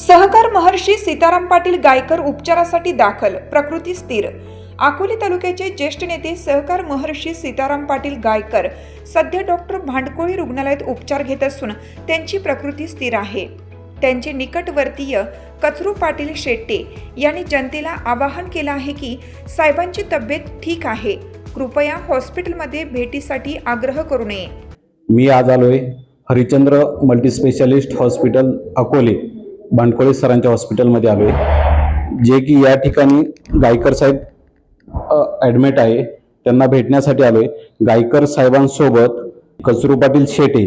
सहकार महर्षी सीताराम पाटील गायकर उपचारासाठी दाखल प्रकृती स्थिर. अकोले तालुक्याचे ज्येष्ठ नेते सहकार महर्षी सीताराम पाटील गायकर सध्या डॉक्टर भांडकोळी रुग्णालयात उपचार घेत असून त्यांची प्रकृती स्थिर आहे. त्यांचे निकटवर्तीय कचरू पाटील शेट्टे यांनी जनतेला आवाहन केलं आहे की साहेबांची तब्येत ठीक आहे. कृपया हॉस्पिटलमध्ये भेटीसाठी आग्रह करू नये. मी आज आलोय हरिचंद्र मल्टीस्पेशालिस्ट हॉस्पिटल अकोले. बांडकोळे सरांच्या हॉस्पिटलमध्ये आले जे की या ठिकाणी गायकर साहेब ॲडमिट आहे. त्यांना भेटण्यासाठी आलोय. गायकर साहेबांसोबत कचरू पाटील शेटे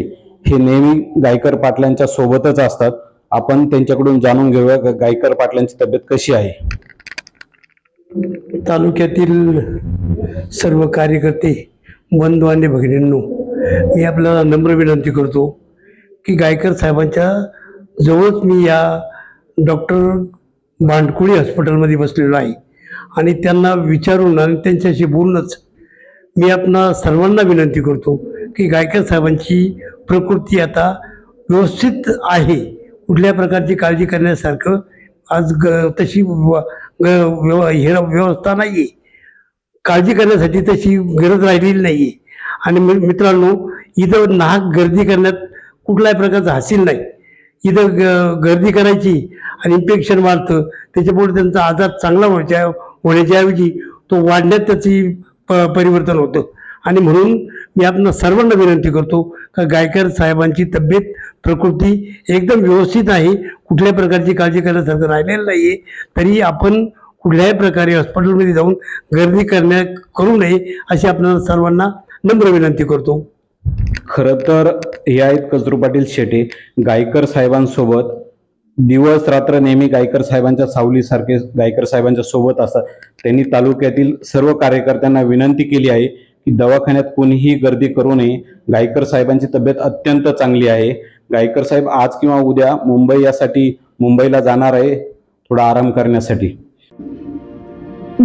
हे नेहमी गायकर पाटलांच्या सोबतच असतात. आपण त्यांच्याकडून जाणून घेऊया गायकर पाटलांची तब्येत कशी आहे? तालुक्यातील सर्व कार्यकर्ते बंधू आणि भगिनींनो मी आपल्याला नम्र विनंती करतो की गायकर साहेबांच्या जवळच मी या डॉक्टर भांडकुळी हॉस्पिटलमध्ये बसलेलो आहे. आणि त्यांना विचारून आणि त्यांच्याशी बोलूनच मी आपणा सर्वांना विनंती करतो की गायकर साहेबांची प्रकृती आता व्यवस्थित आहे. कुठल्या प्रकारची काळजी करण्यासारखं आज ग तशी व- ग- व्यव हे व्यवस्था नाही आहे काळजी करण्यासाठी तशी गरज राहिलेली नाही आहे आणि मित्रांनो इथं नाहक गर्दी करण्यात कुठल्याही प्रकारचं हासील नाही. इथं ग गर्दी करायची आणि इन्फेक्शन वाढतं त्याच्यामुळे त्यांचा आजार चांगला व्हायच्या होण्याच्या ऐवजी तो वाढण्यात त्याची प परिवर्तन होतं. आणि म्हणून मी आपण सर्वांना विनंती करतो का गायकर साहेबांची तब्येत प्रकृती एकदम व्यवस्थित आहे. कुठल्याही प्रकारची काळजी करण्यासारखं राहिलेलं नाही आहे तरी आपण कुठल्याही प्रकारे हॉस्पिटलमध्ये जाऊन गर्दी करण्या करू नये अशी आपल्याला सर्वांना नम्र विनंती करतो. खरं तर हे आहेत कचरू पाटील शेटे गायकर साहेबांसोबत दिवस रात्र नेहमी गायकर साहेबांच्या सावलीसारखे गायकर साहेबांच्या सोबत असतात. त्यांनी तालुक्यातील सर्व कार्यकर्त्यांना विनंती केली आहे की दवाखान्यात कोणीही गर्दी करू नये. गायकर साहेबांची तब्येत अत्यंत चांगली आहे. गायकर साहेब आज किंवा उद्या मुंबई यासाठी मुंबईला जाणार आहे थोडा आराम करण्यासाठी.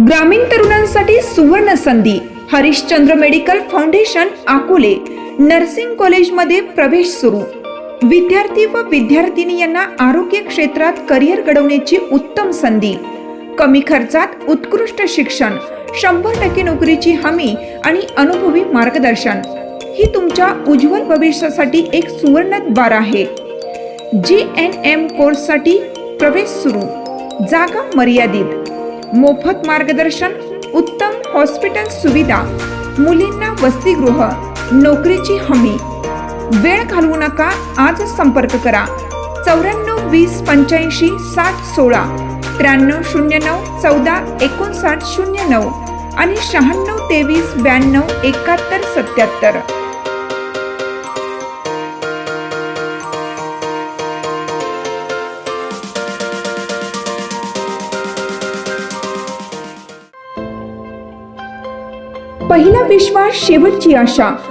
ग्रामीण तरुणांसाठी सुवर्ण संधी. Harishchandra medical foundation Akole. Nursing कॉलेजमध्ये प्रवेश सुरू. विद्यार्थी व विद्यार्थिनी यांना आरोग्य क्षेत्रात करिअर घडवण्याची उत्तम संधी. कमी खर्चात उत्कृष्ट शिक्षण शंभर टक्के नोकरीची हमी आणि अनुभवी मार्गदर्शन. ही तुमच्या उज्ज्वल भविष्यासाठी एक सुवर्ण द्वार आहे. जी एन एम कोर्ससाठी प्रवेश सुरू. जागा मर्यादित. मोफत मार्गदर्शन उत्तम हॉस्पिटल सुविधा मुलींना वसतिगृह नोकरीची हमी. वेळ घालवू नका आज संपर्क करा. चौऱ्याण्णव वीस पंच्याऐंशी साठ सोळा. त्र्याण्णव शून्य नऊ चौदा एकोणसाठ शून्य नऊ आणि शहाण्णव तेवीस ब्याण्णव एकाहत्तर सत्याहत्तर. पहिला विश्वास शेवटची आशा.